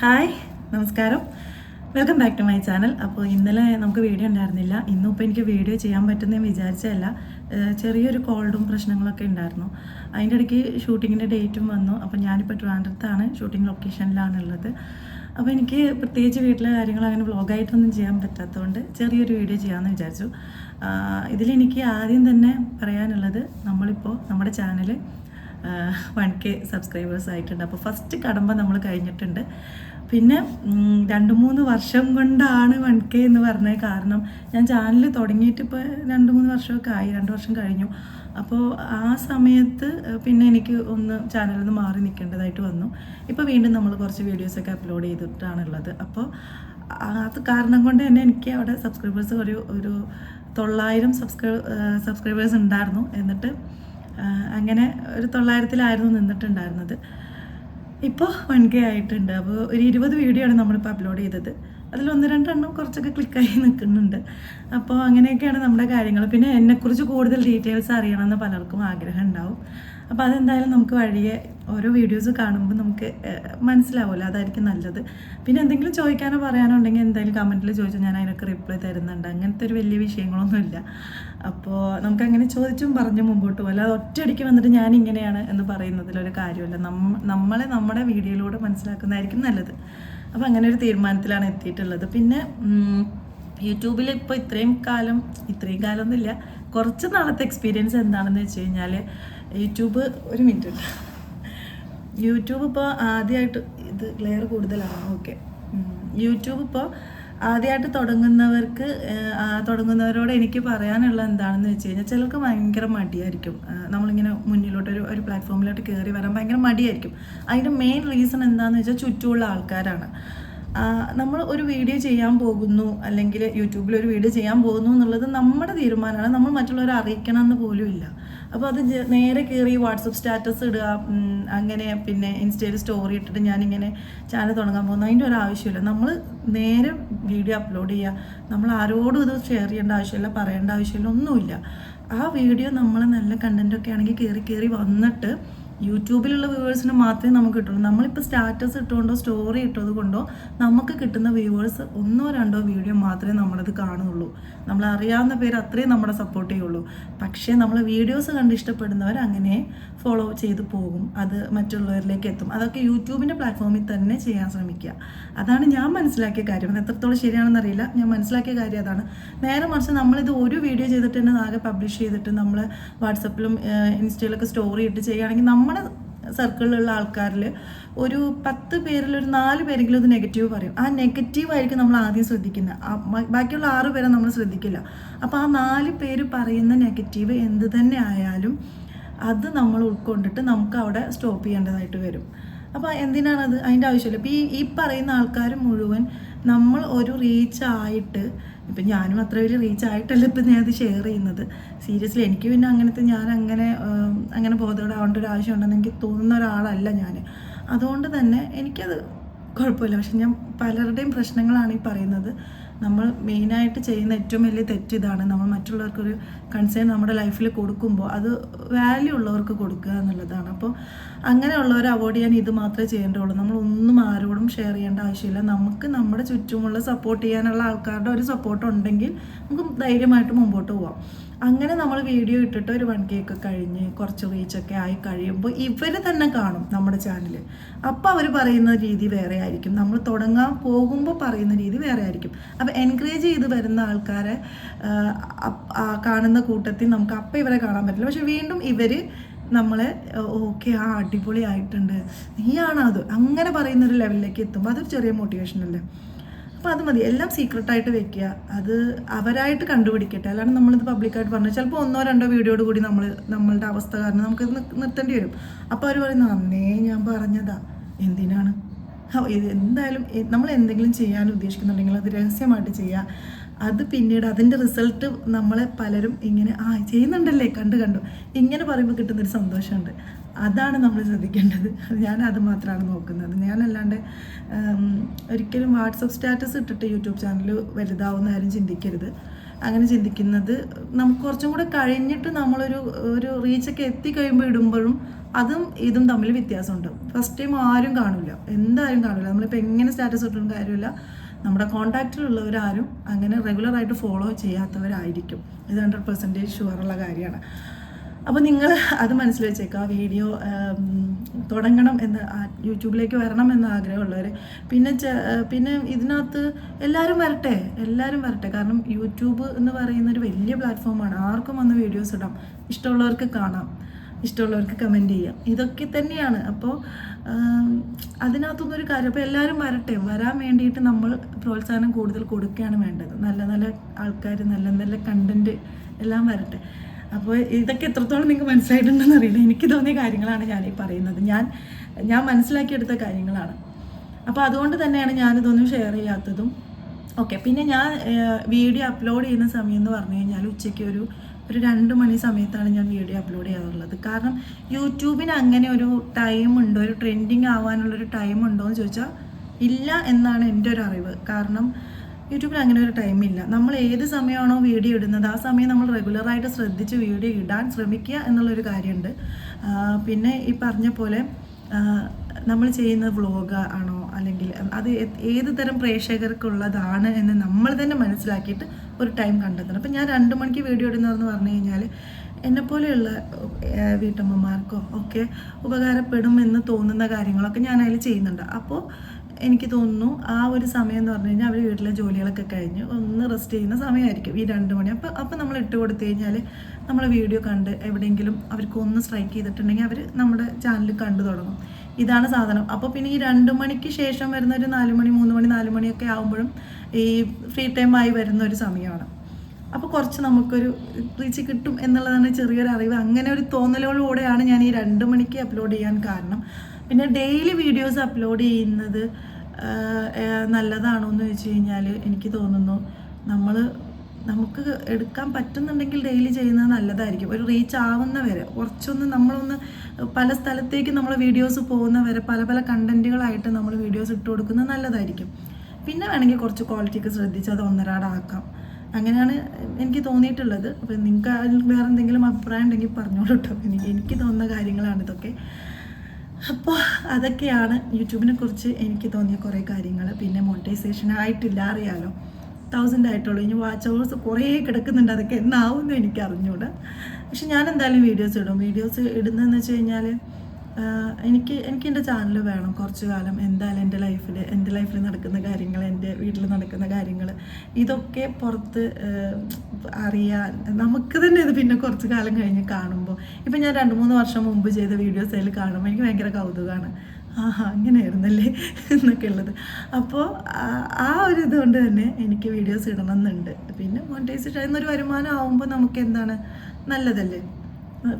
Hi നമസ്കാരം. Welcome back to my channel അപ്പോൾ ഇന്നലെ നമുക്ക് വീഡിയോ ഉണ്ടായിരുന്നില്ല. ഇന്നും ഇപ്പോൾ എനിക്ക് വീഡിയോ ചെയ്യാൻ പറ്റുന്നതെന്ന് വിചാരിച്ചതല്ല. ചെറിയൊരു കോൾഡും പ്രശ്നങ്ങളൊക്കെ ഉണ്ടായിരുന്നു. അതിന്റെ ഇടയ്ക്ക് ഷൂട്ടിങ്ങിന്റെ ഡേറ്റും വന്നു. അപ്പോൾ ഞാനിപ്പോൾ ട്രിവാൻഡ്രത്താണ്. ഷൂട്ടിംഗ് ലൊക്കേഷനിലാണ് ഉള്ളത് അപ്പോൾ എനിക്ക് പ്രത്യേകിച്ച് വീട്ടിലെ കാര്യങ്ങൾ അങ്ങനെ വ്ളോഗായിട്ടൊന്നും ചെയ്യാൻ പറ്റാത്തതുകൊണ്ട് ചെറിയൊരു വീഡിയോ ചെയ്യാമെന്ന് വിചാരിച്ചു. ഇതിലെനിക്ക് ആദ്യം തന്നെ പറയാനുള്ളത് നമ്മളിപ്പോൾ നമ്മുടെ ചാനൽ വൺ കെ സബ്സ്ക്രൈബേഴ്സ് ആയിട്ടുണ്ട്. അപ്പോൾ ഫസ്റ്റ് കടമ്പ നമ്മൾ കഴിഞ്ഞിട്ടുണ്ട്. പിന്നെ രണ്ട് മൂന്ന് വർഷം കൊണ്ടാണ് വൺ കെ എന്ന് പറഞ്ഞത്. കാരണം ഞാൻ ചാനൽ തുടങ്ങിയിട്ട് ഇപ്പോൾ രണ്ട് മൂന്ന് വർഷമൊക്കെ ആയി. രണ്ട് വർഷം കഴിഞ്ഞു. അപ്പോൾ ആ സമയത്ത് പിന്നെ എനിക്ക് ഒന്ന് ചാനലിൽ നിന്ന് മാറി നിൽക്കേണ്ടതായിട്ട് വന്നു. ഇപ്പോൾ വീണ്ടും നമ്മൾ കുറച്ച് വീഡിയോസൊക്കെ അപ്ലോഡ് ചെയ്തിട്ടാണുള്ളത്. അപ്പോൾ അത് കാരണം കൊണ്ട് തന്നെ എനിക്ക് അവിടെ സബ്സ്ക്രൈബേഴ്സ് ഒരു ഒരു തൊള്ളായിരം സബ്സ്ക്രൈ സബ്സ്ക്രൈബേഴ്സ് ഉണ്ടായിരുന്നു. എന്നിട്ട് അങ്ങനെ ഒരു തൊള്ളായിരത്തിലായിരുന്നു നിന്നിട്ടുണ്ടായിരുന്നത്. ഇപ്പോൾ വൺ കെ ആയിട്ടുണ്ട്. അപ്പോൾ ഒരു ഇരുപത് വീഡിയോ ആണ് നമ്മളിപ്പോൾ അപ്ലോഡ് ചെയ്തത്. അതിൽ ഒന്ന് രണ്ടെണ്ണം കുറച്ചൊക്കെ ക്ലിക്കായി നിൽക്കുന്നുണ്ട്. അപ്പോൾ അങ്ങനെയൊക്കെയാണ് നമ്മുടെ കാര്യങ്ങൾ. പിന്നെ എന്നെക്കുറിച്ച് കൂടുതൽ ഡീറ്റെയിൽസ് അറിയണമെന്ന് പലർക്കും ആഗ്രഹം ഉണ്ടാവും. അപ്പോൾ അതെന്തായാലും നമുക്ക് വഴിയെ ഓരോ വീഡിയോസ് കാണുമ്പോൾ നമുക്ക് മനസ്സിലാവുമല്ലോ. അതായിരിക്കും നല്ലത്. പിന്നെ എന്തെങ്കിലും ചോദിക്കാനോ പറയാനോ ഉണ്ടെങ്കിൽ എന്തായാലും കമന്റിൽ ചോദിച്ചാൽ ഞാൻ അതിനൊക്കെ റിപ്ലൈ തരുന്നുണ്ട്. അങ്ങനത്തെ ഒരു വലിയ വിഷയങ്ങളൊന്നുമില്ല. അപ്പോൾ നമുക്ക് അങ്ങനെ ചോദിച്ചും പറഞ്ഞ് മുമ്പോട്ട് പോകും. അല്ലാതെ ഒറ്റയടിക്ക് വന്നിട്ട് ഞാൻ ഇങ്ങനെയാണ് എന്ന് പറയുന്നതിലൊരു കാര്യമല്ല. നമ്മ നമ്മളെ നമ്മുടെ വീഡിയോയിലൂടെ മനസ്സിലാക്കുന്നതായിരിക്കും നല്ലത്. അപ്പോൾ അങ്ങനെ ഒരു തീരുമാനത്തിലാണ് എത്തിയിട്ടുള്ളത്. പിന്നെ യൂട്യൂബിൽ ഇപ്പോൾ ഇത്രയും കാലം ഇത്രയും കാലം ഒന്നുമില്ല കുറച്ച് നാളത്തെ എക്സ്പീരിയൻസ് എന്താണെന്ന് വെച്ച് കഴിഞ്ഞാൽ യൂട്യൂബ് ഒരു മിനിറ്റ് യൂട്യൂബ് ഇപ്പോൾ ആദ്യമായിട്ട് ഇത് ക്ലിയർ കൂടുതലാണ്. ഓക്കെ യൂട്യൂബ് ഇപ്പോൾ ആദ്യമായിട്ട് തുടങ്ങുന്നവർക്ക് തുടങ്ങുന്നവരോട് എനിക്ക് പറയാനുള്ള എന്താണെന്ന് വെച്ച് കഴിഞ്ഞാൽ ചിലർക്ക് ഭയങ്കര മടിയായിരിക്കും. നമ്മളിങ്ങനെ മുന്നിലോട്ട് ഒരു ഒരു പ്ലാറ്റ്ഫോമിലോട്ട് കയറി വരാൻ ഭയങ്കര മടിയായിരിക്കും. അതിന്റെ മെയിൻ റീസൺ എന്താണെന്ന് വെച്ചാൽ ചുറ്റുമുള്ള ആൾക്കാരാണ്. നമ്മൾ ഒരു വീഡിയോ ചെയ്യാൻ പോകുന്നു അല്ലെങ്കിൽ യൂട്യൂബിൽ ഒരു വീഡിയോ ചെയ്യാൻ പോകുന്നു എന്നുള്ളത് നമ്മുടെ തീരുമാനമാണ്. നമ്മൾ മറ്റുള്ളവരെ അറിയിക്കണം എന്ന് പോലും ഇല്ല. അപ്പോൾ അത് നേരെ കയറി വാട്സപ്പ് സ്റ്റാറ്റസ് ഇടുക അങ്ങനെ പിന്നെ ഇൻസ്റ്റയിൽ സ്റ്റോറി ഇട്ടിട്ട് ഞാനിങ്ങനെ ചാനൽ തുടങ്ങാൻ പോകുന്നു. അതിന്റെ ഒരു ആവശ്യമില്ല. നമ്മൾ നേരെ വീഡിയോ അപ്ലോഡ് ചെയ്യുക. നമ്മൾ ആരോടും ഇത് ഷെയർ ചെയ്യേണ്ട ആവശ്യമില്ല പറയേണ്ട ആവശ്യമില്ല ഒന്നുമില്ല. ആ വീഡിയോ നമ്മൾ നല്ല കണ്ടന്റൊക്കെ ആണെങ്കിൽ കയറി കയറി വന്നിട്ട് യൂട്യൂബിലുള്ള വ്യൂവേഴ്സിന് മാത്രമേ നമുക്ക് കിട്ടുള്ളൂ. നമ്മളിപ്പോൾ സ്റ്റാറ്റസ് ഇട്ടുകൊണ്ടോ സ്റ്റോറി ഇട്ടത് കൊണ്ടോ നമുക്ക് കിട്ടുന്ന വ്യൂവേഴ്സ് ഒന്നോ രണ്ടോ വീഡിയോ മാത്രമേ നമ്മളത് കാണുള്ളൂ നമ്മൾ അറിയാവുന്ന പേര് അത്രയും നമ്മളെ സപ്പോർട്ട് ചെയ്യുള്ളൂ. പക്ഷേ നമ്മൾ വീഡിയോസ് കണ്ട് ഇഷ്ടപ്പെടുന്നവർ അങ്ങനെ ഫോളോ ചെയ്ത് പോകും. അത് മറ്റുള്ളവരിലേക്ക് എത്തും. അതൊക്കെ യൂട്യൂബിന്റെ പ്ലാറ്റ്ഫോമിൽ തന്നെ ചെയ്യാൻ ശ്രമിക്കുക. അതാണ് ഞാൻ മനസ്സിലാക്കിയ കാര്യം. അത് എത്രത്തോളം ശരിയാണെന്ന് അറിയില്ല. ഞാൻ മനസ്സിലാക്കിയ കാര്യം അതാണ്. നേരെ മറിച്ച് നമ്മളിത് ഒരു വീഡിയോ ചെയ്തിട്ട് തന്നെ ആകെ പബ്ലിഷ് ചെയ്തിട്ട് നമ്മൾ വാട്സപ്പിലും ഇൻസ്റ്റയിലൊക്കെ സ്റ്റോറി ഇട്ട് ചെയ്യുകയാണെങ്കിൽ നമ്മുടെ സർക്കിളിലുള്ള ആൾക്കാരിൽ ഒരു പത്ത് പേരിൽ ഒരു നാല് പേരെങ്കിലും ഇത് നെഗറ്റീവ് പറയും. ആ നെഗറ്റീവ് ആയിരിക്കും നമ്മൾ ആദ്യം ശ്രദ്ധിക്കുന്നത് ബാക്കിയുള്ള ആറ് പേരെ നമ്മൾ ശ്രദ്ധിക്കില്ല. അപ്പോൾ ആ നാല് പേര് പറയുന്ന നെഗറ്റീവ് എന്ത് തന്നെ ആയാലും അത് നമ്മൾ ഉൾക്കൊണ്ടിട്ട് നമുക്ക് അവിടെ സ്റ്റോപ്പ് ചെയ്യേണ്ടതായിട്ട് വരും. അപ്പോൾ എന്തിനാണത്? അതിന്റെ ആവശ്യമില്ല. ഇപ്പോൾ ഈ ഈ പറയുന്ന ആൾക്കാർ മുഴുവൻ നമ്മൾ ഒരു റീച്ച് ആയിട്ട് ഇപ്പം ഞാനും അത്ര വലിയ റീച്ച് ആയിട്ടല്ല ഇപ്പം ഞാൻ ഇത് ഷെയർ ചെയ്യുന്നത്. സീരിയസ്ലി എനിക്ക് പിന്നെ അങ്ങനത്തെ ഞാൻ അങ്ങനെ അങ്ങനെ ബോധപ്പെടാവേണ്ട ഒരു ആവശ്യമുണ്ടെന്ന് എനിക്ക് തോന്നുന്ന ഒരാളല്ല ഞാൻ. അതുകൊണ്ട് തന്നെ എനിക്കത് കുഴപ്പമില്ല. പക്ഷെ ഞാൻ പലരുടെയും പ്രശ്നങ്ങളാണ് ഈ പറയുന്നത്. നമ്മൾ മെയിനായിട്ട് ചെയ്യുന്ന ഏറ്റവും വലിയ തെറ്റ് ഇതാണ്. നമ്മൾ മറ്റുള്ളവർക്കൊരു കൺസേൺ നമ്മുടെ ലൈഫിൽ കൊടുക്കുമ്പോൾ അത് വാല്യൂ ഉള്ളവർക്ക് കൊടുക്കുക എന്നുള്ളതാണ്. അപ്പോൾ അങ്ങനെയുള്ളവരെ അവോയ്ഡ് ചെയ്യാൻ ഇത് മാത്രമേ ചെയ്യേണ്ടതുള്ളൂ. നമ്മൾ ഒന്നും ആരോടും ഷെയർ ചെയ്യേണ്ട ആവശ്യമില്ല. നമുക്ക് നമ്മുടെ ചുറ്റുമുള്ള സപ്പോർട്ട് ചെയ്യാനുള്ള ആൾക്കാരുടെ ഒരു സപ്പോർട്ട് ഉണ്ടെങ്കിൽ നമുക്ക് ധൈര്യമായിട്ട് മുമ്പോട്ട് പോവാം. അങ്ങനെ നമ്മൾ വീഡിയോ ഇട്ടിട്ട് ഒരു വൺ കേക്ക് കഴിഞ്ഞ് കുറച്ച് റീച്ചൊക്കെ ആയി കഴിയുമ്പോൾ ഇവർ തന്നെ കാണും നമ്മുടെ ചാനൽ അപ്പോൾ അവർ പറയുന്ന രീതി വേറെ ആയിരിക്കും. നമ്മൾ തുടങ്ങാൻ പോകുമ്പോൾ പറയുന്ന രീതി വേറെ ആയിരിക്കും. അപ്പോൾ എൻകറേജ് ചെയ്ത് വരുന്ന ആൾക്കാരെ കാണുന്ന കൂട്ടത്തിൽ നമുക്ക് അപ്പം ഇവരെ കാണാൻ പറ്റില്ല. പക്ഷെ വീണ്ടും ഇവർ നമ്മളെ ഓക്കെ ആ അടിപൊളിയായിട്ടുണ്ട്. നീയാണോ അത് അങ്ങനെ പറയുന്ന ഒരു ലെവലിലേക്ക് എത്തുമ്പോൾ അതൊരു ചെറിയ മോട്ടിവേഷൻ അല്ലേ? അപ്പോൾ അത് മതി. എല്ലാം സീക്രട്ടായിട്ട് വെക്കുക. അത് അവരായിട്ട് കണ്ടുപിടിക്കട്ടെ. അല്ലാണ്ട് നമ്മളിത് പബ്ലിക്കായിട്ട് പറഞ്ഞു ചിലപ്പോൾ ഒന്നോ രണ്ടോ വീഡിയോയോട് കൂടി നമ്മൾ നമ്മളുടെ അവസ്ഥ കാരണം നമുക്ക് നിർത്തേണ്ടി വരും. അപ്പോൾ അവർ പറയുന്നത് അന്നേ ഞാൻ പറഞ്ഞതാ. എന്തിനാണ്? എന്തായാലും നമ്മൾ എന്തെങ്കിലും ചെയ്യാൻ ഉദ്ദേശിക്കുന്നുണ്ടെങ്കിൽ അത് രഹസ്യമായിട്ട് ചെയ്യുക അത് പിന്നീട് അതിന്റെ റിസൾട്ട് നമ്മളെ പലരും ഇങ്ങനെ ആ ചെയ്യുന്നുണ്ടല്ലേ? കണ്ടു കണ്ടു. ഇങ്ങനെ പറയുമ്പോൾ കിട്ടുന്നൊരു സന്തോഷമുണ്ട്. അതാണ് നമ്മൾ ശ്രദ്ധിക്കേണ്ടത്. ഞാൻ അത് മാത്രമാണ് നോക്കുന്നത്. ഞാനല്ലാണ്ട് ഒരിക്കലും വാട്സപ്പ് സ്റ്റാറ്റസ് ഇട്ടിട്ട് യൂട്യൂബ് ചാനൽ വലുതാവുന്ന ആരും ചിന്തിക്കരുത്. അങ്ങനെ ചിന്തിക്കുന്നത് നമുക്ക് കുറച്ചും കൂടെ കഴിഞ്ഞിട്ട് നമ്മളൊരു ഒരു റീച്ചൊക്കെ എത്തിക്കഴിയുമ്പോൾ ഇടുമ്പോഴും അതും ഇതും തമ്മിൽ വ്യത്യാസമുണ്ട്. ഫസ്റ്റ് ടൈം ആരും കാണില്ല. എന്തായാലും കാണില്ല. നമ്മളിപ്പോൾ എങ്ങനെ സ്റ്റാറ്റസ് ഇട്ടിട്ടും കാര്യമില്ല. നമ്മുടെ കോൺടാക്റ്റിലുള്ളവരാരും അങ്ങനെ റെഗുലറായിട്ട് ഫോളോ ചെയ്യാത്തവരായിരിക്കും. ഇത് ഹൺഡ്രഡ് പെർസെന്റേജ് ഷുവറുള്ള കാര്യമാണ്. അപ്പോൾ നിങ്ങൾ അത് മനസ്സിൽ വെച്ചേക്കുക വീഡിയോ തുടങ്ങണം എന്ന് യൂട്യൂബിലേക്ക് വരണം എന്ന് ആഗ്രഹമുള്ളവർ പിന്നെ പിന്നെ ഇതിനകത്ത് എല്ലാവരും വരട്ടെ എല്ലാവരും വരട്ടെ. കാരണം യൂട്യൂബ് എന്ന് പറയുന്ന ഒരു വലിയ പ്ലാറ്റ്ഫോമാണ്. ആർക്കും വന്ന് വീഡിയോസ് ഇടാം. ഇഷ്ടമുള്ളവർക്ക് കാണാം. ഇഷ്ടമുള്ളവർക്ക് കമന്റ് ചെയ്യാം. ഇതൊക്കെ തന്നെയാണ്. അപ്പോൾ അതിനകത്തൊന്നൊരു കാര്യം. അപ്പോൾ എല്ലാവരും വരട്ടെ. വരാൻ വേണ്ടിയിട്ട് നമ്മൾ പ്രോത്സാഹനം കൂടുതൽ കൊടുക്കുകയാണ് വേണ്ടത്. നല്ല നല്ല ആൾക്കാർ നല്ല നല്ല കണ്ടന്റ് എല്ലാം വരട്ടെ. അപ്പോൾ ഇതൊക്കെ എത്രത്തോളം നിങ്ങൾക്ക് മനസ്സിലായിട്ടുണ്ടെന്ന് അറിയില്ല. എനിക്ക് തോന്നിയ കാര്യങ്ങളാണ് ഞാൻ ഈ പറയുന്നത്. ഞാൻ ഞാൻ മനസ്സിലാക്കിയെടുത്ത കാര്യങ്ങളാണ്. അപ്പോൾ അതുകൊണ്ട് തന്നെയാണ് ഞാനിതൊന്നും ഷെയർ ചെയ്യാത്തതും. ഓക്കെ പിന്നെ ഞാൻ വീഡിയോ അപ്ലോഡ് ചെയ്യുന്ന സമയം എന്ന് പറഞ്ഞു കഴിഞ്ഞാൽ ഉച്ചയ്ക്ക് ഒരു ഒരു രണ്ട് മണി സമയത്താണ് ഞാൻ വീഡിയോ അപ്ലോഡ് ചെയ്യാറുള്ളത്. കാരണം യൂട്യൂബിന് അങ്ങനെ ഒരു ടൈം ഉണ്ടോ ഒരു ട്രെൻഡിങ് ആവാനുള്ളൊരു ടൈം ഉണ്ടോ എന്ന് ചോദിച്ചാൽ ഇല്ല എന്നാണ് എന്റെ ഒരു അറിവ്. കാരണം യൂട്യൂബിൽ അങ്ങനെ ഒരു ടൈമില്ല നമ്മൾ ഏത് സമയമാണോ വീഡിയോ ഇടുന്നത് ആ സമയം നമ്മൾ റെഗുലറായിട്ട് ശ്രദ്ധിച്ച് വീഡിയോ ഇടാൻ ശ്രമിക്കുക എന്നുള്ളൊരു കാര്യമുണ്ട്. പിന്നെ ഈ പറഞ്ഞ പോലെ നമ്മൾ ചെയ്യുന്ന വ്ളോഗ് ആണോ അല്ലെങ്കിൽ അത് ഏത് തരം പ്രേക്ഷകർക്കുള്ളതാണ് എന്ന് നമ്മൾ തന്നെ മനസ്സിലാക്കിയിട്ട് ഒരു ടൈം കണ്ടെത്തണം. അപ്പം ഞാൻ രണ്ട് മണിക്ക് വീഡിയോ ഇടുന്നതെന്ന് പറഞ്ഞു കഴിഞ്ഞാൽ എന്നെപ്പോലെയുള്ള വീട്ടമ്മമാർക്കോ ഒക്കെ ഉപകാരപ്പെടും എന്ന് തോന്നുന്ന കാര്യങ്ങളൊക്കെ ഞാൻ ചെയ്യുന്നുണ്ട്. അപ്പോൾ എനിക്ക് തോന്നുന്നു ആ ഒരു സമയം എന്ന് പറഞ്ഞു കഴിഞ്ഞാൽ അവർ വീട്ടിലെ ജോലികളൊക്കെ കഴിഞ്ഞ്. ഒന്ന് റെസ്റ്റ് ചെയ്യുന്ന സമയമായിരിക്കും ഈ രണ്ട് മണി. അപ്പോൾ അപ്പോൾ നമ്മൾ ഇട്ട് കൊടുത്തു കഴിഞ്ഞാൽ നമ്മൾ വീഡിയോ കണ്ട് എവിടെയെങ്കിലും അവർക്ക് ഒന്ന് സ്ട്രൈക്ക് ചെയ്തിട്ടുണ്ടെങ്കിൽ അവർ നമ്മുടെ ചാനൽ കണ്ടു തുടങ്ങും. ഇതാണ് സാധനം. അപ്പോൾ പിന്നെ ഈ രണ്ട് മണിക്ക് ശേഷം വരുന്ന ഒരു നാല് മണി മൂന്ന് മണി നാല് മണിയൊക്കെ ആകുമ്പോഴും ഈ ഫ്രീ ടൈമായി വരുന്ന ഒരു സമയമാണ്. അപ്പോൾ കുറച്ച് നമുക്കൊരു റീച്ച് കിട്ടും എന്നുള്ളതാണ് ചെറിയൊരു അറിവ്. അങ്ങനെ ഒരു തോന്നലോടുകൂടെയാണ് ഞാൻ ഈ രണ്ട് മണിക്ക് അപ്ലോഡ് ചെയ്യാൻ കാരണം. പിന്നെ ഡെയിലി വീഡിയോസ് അപ്ലോഡ് ചെയ്യുന്നത് നല്ലതാണോ എന്ന് ചോദിച്ചു കഴിഞ്ഞാൽ എനിക്ക് തോന്നുന്നു നമ്മൾ നമുക്ക് എടുക്കാൻ പറ്റുന്നുണ്ടെങ്കിൽ ഡെയിലി ചെയ്യുന്നത് നല്ലതായിരിക്കും. ഒരു റീച്ച് ആവുന്ന വരെ. കുറച്ചൊന്ന് നമ്മളൊന്ന് പല സ്ഥലത്തേക്ക് നമ്മൾ വീഡിയോസ് പോകുന്ന വരെ പല പല കണ്ടന്റുകളായിട്ട് നമ്മൾ വീഡിയോസ് ഇട്ട് കൊടുക്കുന്നത് നല്ലതായിരിക്കും. പിന്നെ വേണമെങ്കിൽ കുറച്ച് ക്വാളിറ്റിക്ക് ശ്രദ്ധിച്ച് അത് ഒന്നരാടാക്കാം. അങ്ങനെയാണ് എനിക്ക് തോന്നിയിട്ടുള്ളത്. അപ്പം നിങ്ങൾക്ക് വേറെ എന്തെങ്കിലും അഭിപ്രായം ഉണ്ടെങ്കിൽ പറഞ്ഞോളൂ കേട്ടോ എനിക്ക് എനിക്ക് തോന്നുന്ന കാര്യങ്ങളാണ് ഇതൊക്കെ. അപ്പോൾ അതൊക്കെയാണ് യൂട്യൂബിനെ കുറിച്ച് എനിക്ക് തോന്നിയ കുറേ കാര്യങ്ങൾ പിന്നെ മോണിറ്റൈസേഷൻ ആയിട്ടില്ല അറിയാലോ. തൗസൻഡ് ആയിട്ടുള്ളൂ. ഇനി വാച്ച് അവേഴ്സ് കുറേ കിടക്കുന്നുണ്ട്. അതൊക്കെ എന്നാവുമെന്ന് എനിക്ക് അറിഞ്ഞൂടാ പക്ഷെ ഞാൻ എന്തായാലും വീഡിയോസ് ഇടും. വീഡിയോസ് ഇടുന്നതെന്ന് വെച്ച് കഴിഞ്ഞാൽ എനിക്ക് എനിക്ക് എന്റെ ചാനൽ വേണം കുറച്ച് കാലം എന്തായാലും എന്റെ ലൈഫിൽ എന്റെ ലൈഫിൽ നടക്കുന്ന കാര്യങ്ങൾ എന്റെ വീട്ടിൽ നടക്കുന്ന കാര്യങ്ങൾ ഇതൊക്കെ പുറത്ത് അറിയാൻ നമുക്ക് തന്നെ ഇത് പിന്നെ കുറച്ച് കാലം കഴിഞ്ഞ് കാണുമ്പോൾ. ഇപ്പം ഞാൻ രണ്ട് മൂന്ന് വർഷം മുമ്പ് ചെയ്ത വീഡിയോസ് അതിൽ കാണുമ്പോൾ എനിക്ക് ഭയങ്കര കൗതുകമാണ് ആഹാ ഇങ്ങനെയായിരുന്നല്ലേ? എന്നൊക്കെ ഉള്ളത് അപ്പോൾ ആ ഒരു ഇതുകൊണ്ട് തന്നെ എനിക്ക് വീഡിയോസ് ഇടണം എന്നുണ്ട് പിന്നെ മോണിറ്റൈസേഷൻ ഒരു വരുമാനം ആവുമ്പോൾ നമുക്ക് എന്താണ്? നല്ലതല്ലേ?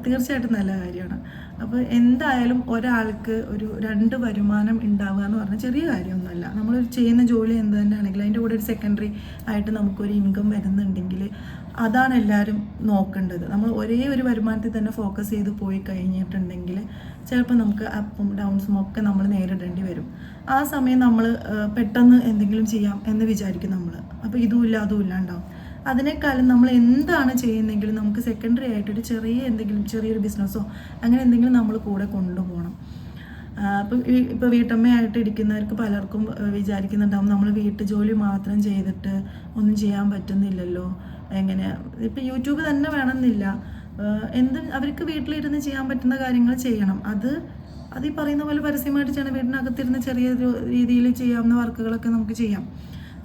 തീർച്ചയായിട്ടും നല്ല കാര്യമാണ്. അപ്പോൾ എന്തായാലും ഒരാൾക്ക് ഒരു രണ്ട് വരുമാനം ഉണ്ടാവുക എന്ന് പറഞ്ഞാൽ ചെറിയ കാര്യമൊന്നുമല്ല. നമ്മൾ ചെയ്യുന്ന ജോലി എന്ത് തന്നെയാണെങ്കിലും അതിന്റെ കൂടെ ഒരു സെക്കൻഡറി ആയിട്ട് നമുക്കൊരു ഇൻകം വരുന്നുണ്ടെങ്കിൽ അതാണ് എല്ലാവരും നോക്കേണ്ടത്. നമ്മൾ ഒരേ ഒരു വരുമാനത്തിൽ തന്നെ ഫോക്കസ് ചെയ്ത് പോയി കഴിഞ്ഞിട്ടുണ്ടെങ്കിൽ ചിലപ്പോൾ നമുക്ക് അപ്പും ഡൗൺസും ഒക്കെ നമ്മൾ നേരിടേണ്ടി വരും. ആ സമയം നമ്മൾ പെട്ടെന്ന് എന്തെങ്കിലും ചെയ്യാം എന്ന് വിചാരിക്കും നമ്മൾ അപ്പോൾ ഇതും ഇല്ല അതും ഉണ്ടാവും. അതിനേക്കാളും നമ്മൾ എന്താണ് ചെയ്യുന്നെങ്കിലും നമുക്ക് സെക്കൻഡറി ആയിട്ടൊരു ചെറിയ എന്തെങ്കിലും ചെറിയൊരു ബിസിനസ്സോ അങ്ങനെ എന്തെങ്കിലും നമ്മൾ കൂടെ കൊണ്ടുപോകണം. അപ്പം ഇപ്പോൾ വീട്ടമ്മയായിട്ട് ഇരിക്കുന്നവർക്ക് പലർക്കും വിചാരിക്കുന്നുണ്ടാവും നമ്മൾ വീട്ടു ജോലി മാത്രം ചെയ്തിട്ട് ഒന്നും ചെയ്യാൻ പറ്റുന്നില്ലല്ലോ. എങ്ങനെ? ഇപ്പം യൂട്യൂബ് തന്നെ വേണമെന്നില്ല. എന്ത് അവർക്ക് വീട്ടിലിരുന്ന് ചെയ്യാൻ പറ്റുന്ന കാര്യങ്ങൾ ചെയ്യണം. അത് അത് ഈ പറയുന്ന പോലെ പരസ്യമായിട്ട് ചെയ്യണം. വീടിനകത്തിരുന്ന് ചെറിയ രീതിയിൽ ചെയ്യാവുന്ന വർക്കുകളൊക്കെ നമുക്ക് ചെയ്യാം.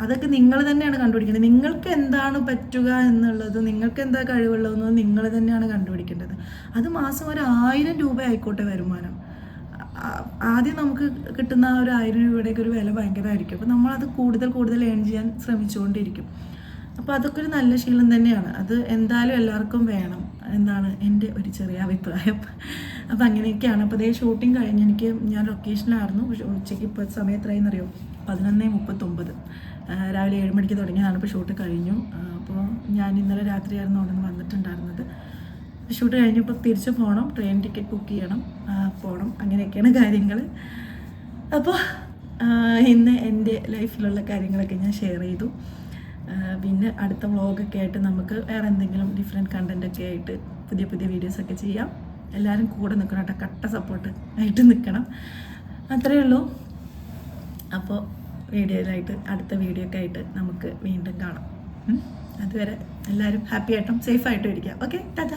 അതൊക്കെ നിങ്ങൾ തന്നെയാണ് കണ്ടുപിടിക്കേണ്ടത്. നിങ്ങൾക്ക് എന്താണ് പറ്റുക എന്നുള്ളത് നിങ്ങൾക്ക് എന്താ കഴിവുള്ളതെന്നത് നിങ്ങൾ തന്നെയാണ് കണ്ടുപിടിക്കേണ്ടത്. അത് മാസം ഒരു ആയിരം രൂപ ആയിക്കോട്ടെ വരുമാനം. ആദ്യം നമുക്ക് കിട്ടുന്ന ഒരു ആയിരം രൂപയുടെയൊക്കെ ഒരു വില ഭയങ്കരമായിരിക്കും. അപ്പോൾ നമ്മളത് കൂടുതൽ കൂടുതൽ ഏൺ ചെയ്യാൻ ശ്രമിച്ചുകൊണ്ടിരിക്കും. അപ്പോൾ അതൊക്കെ ഒരു നല്ല ശീലം തന്നെയാണ്. അത് എന്തായാലും എല്ലാവർക്കും വേണം എന്താണ് എന്റെ ഒരു ചെറിയ അഭിപ്രായം. അപ്പോൾ അങ്ങനെയൊക്കെയാണ്. അപ്പോൾ അതേ ഷൂട്ടിംഗ് കഴിഞ്ഞ് എനിക്ക് ഞാൻ ലൊക്കേഷനിലായിരുന്നു ഉച്ചയ്ക്ക് ഇപ്പോൾ സമയം എത്രയെന്ന് അറിയോ പതിനൊന്ന് മുപ്പത്തൊമ്പത്. രാവിലെ ഏഴ് മണിക്ക് തുടങ്ങിയതാണ്. ഇപ്പോൾ ഷൂട്ട് കഴിഞ്ഞു. അപ്പോൾ ഞാൻ ഇന്നലെ രാത്രിയായിരുന്നു അവിടെ നിന്ന് വന്നിട്ടുണ്ടായിരുന്നത്. ഷൂട്ട് കഴിഞ്ഞപ്പോൾ തിരിച്ച് പോകണം. ട്രെയിൻ ടിക്കറ്റ് ബുക്ക് ചെയ്യണം. പോകണം. അങ്ങനെയൊക്കെയാണ് കാര്യങ്ങൾ. അപ്പോൾ ഇന്ന് എന്റെ ലൈഫിലുള്ള കാര്യങ്ങളൊക്കെ ഞാൻ ഷെയർ ചെയ്തു. പിന്നെ അടുത്ത വ്ളോഗൊക്കെ ആയിട്ട് നമുക്ക് വേറെ എന്തെങ്കിലും ഡിഫറെന്റ് കണ്ടന്റ് ഒക്കെ ആയിട്ട് പുതിയ പുതിയ വീഡിയോസൊക്കെ ചെയ്യാം. എല്ലാവരും കൂടെ നിൽക്കണം കേട്ടോ. കട്ട സപ്പോർട്ട് ആയിട്ട് നിൽക്കണം. അത്രയേ ഉള്ളൂ. അപ്പോൾ വീഡിയോയിലായിട്ട് അടുത്ത വീഡിയോ ഒക്കെ ആയിട്ട് നമുക്ക് വീണ്ടും കാണാം. അതുവരെ എല്ലാവരും ഹാപ്പി ആയിട്ടും സേഫ് ആയിട്ടും ഇരിക്കാം ഓക്കെ ടാറ്റ